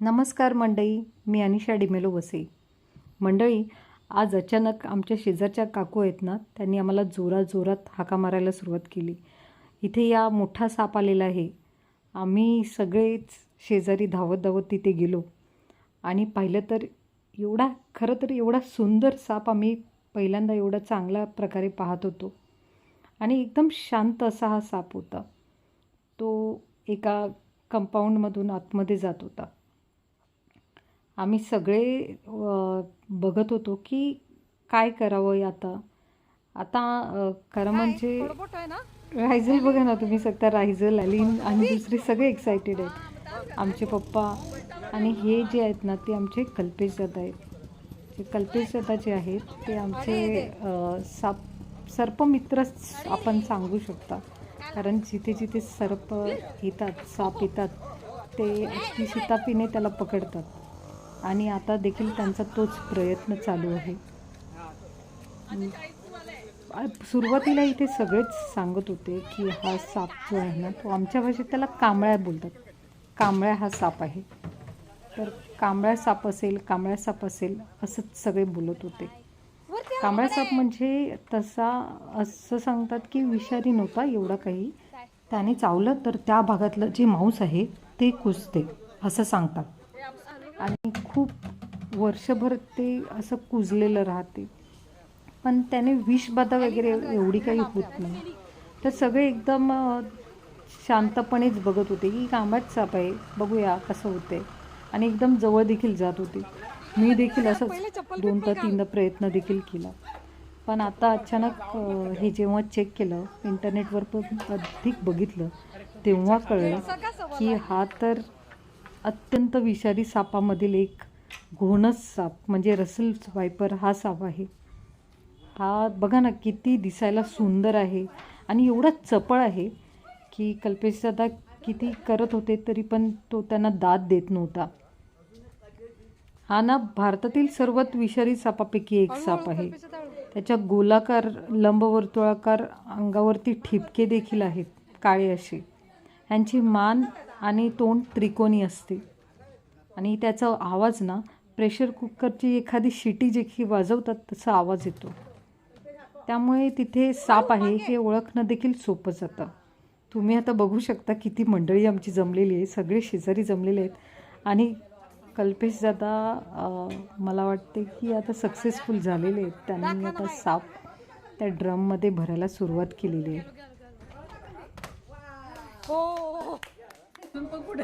नमस्कार मंडळी मी अनिशा डिमेलो वसे. मंडळी आज अचानक आमच्या शेजारच्या काकू आहेत ना त्यांनी आम्हाला जोरात जोरात हाका मारायला सुरुवात केली. इथे या मोठा साप आलेला आहे. आम्ही सगळेच शेजारी धावत धावत तिथे गेलो. आणि पाहिलं तर एवढा खरं तर एवढा सुंदर साप आम्ही पहिल्यांदा एवढा चांगल्या प्रकारे पाहत होतो. आणि एकदम शांत असा हा साप होता. तो एका कंपाऊंडमधून आतमध्ये जात होता. आम्ही सगळे बघत होतो की काय करावं आता. आता खरं म्हणजे रायझल बघा ना तुम्ही सगळ्या रायझल अलीन आणि दुसरे सगळे एक्सायटेड आहेत. आमचे पप्पा आणि हे जे आहेत ना ते आमचे कल्पेश दादा आहेत. जे कल्पेश दादा जे आहेत ते आमचे साप सर्पमित्रच आपण सांगू शकता. कारण जिथे जिथे सर्प येतात साप येतात ते अगदी शितापीने त्याला पकडतात. आणि आता देखील त्यांचा तोच प्रयत्न चालू आहे. सुरुवातीला इथे सगळेच सांगत होते की हा साप जो आहे ना तो आमच्या भाषेत त्याला कांबळ्या बोलतात. कांबळ्या हा साप आहे. तर कांबळ्या साप असेल कांबळ्या साप असेल असंच सगळे बोलत होते. कांबळा साप म्हणजे तसा असं सांगतात की विषारी नव्हता एवढा काही. त्याने चावलं तर त्या भागातलं जे मांस आहे ते कुजते असं सांगतात. आणि खूप वर्षभर ते असं कुजलेलं राहते. पण त्याने विषबाधा वगैरे एवढी काही होत नाही. तर सगळे एकदम शांतपणेच बघत होते की कांबाच साप आहे बघूया कसं होते आणि एकदम जवळ देखील जात होते. मी देखील असंच दोनदा तीनदा प्रयत्न देखील केला. पण आता अचानक हे जेव्हा चेक केलं इंटरनेटवर पण अधिक बघितलं तेव्हा कळलं की हा तर अत्यंत विषारी सापामधील एक घोणस साप म्हणजे रसल वायपर हा साप आहे. हा बघा ना किती दिसायला सुंदर आहे आणि एवढा चपळ आहे की कल्पेश दादा किती करत होते तरी पण तो त्यांना दाद देत नव्हता. हा ना भारतातील सर्वात विषारी सापापैकी एक साप आहे. त्याच्या गोलाकार लंबवर्तुळाकार अंगावरती ठिपके देखील आहेत काळे असे. ह्यांची मान आणि तोंड त्रिकोणी असते. आणि त्याचा आवाज ना प्रेशर कुकरची एखादी शिटी जे की वाजवतात तसा आवाज येतो. त्यामुळे तिथे साप आहे हे ओळखणं देखील सोपं जातं. तुम्ही आता बघू शकता किती मंडळी आमची जमलेली आहे. सगळे शेजारी जमलेले आहेत. आणि कल्पेश दादा मला वाटते की आता सक्सेसफुल झालेले आहेत. त्यांनी आता साप त्या ड्रममध्ये भरायला सुरुवात केलेली आहे. हो. 文法コー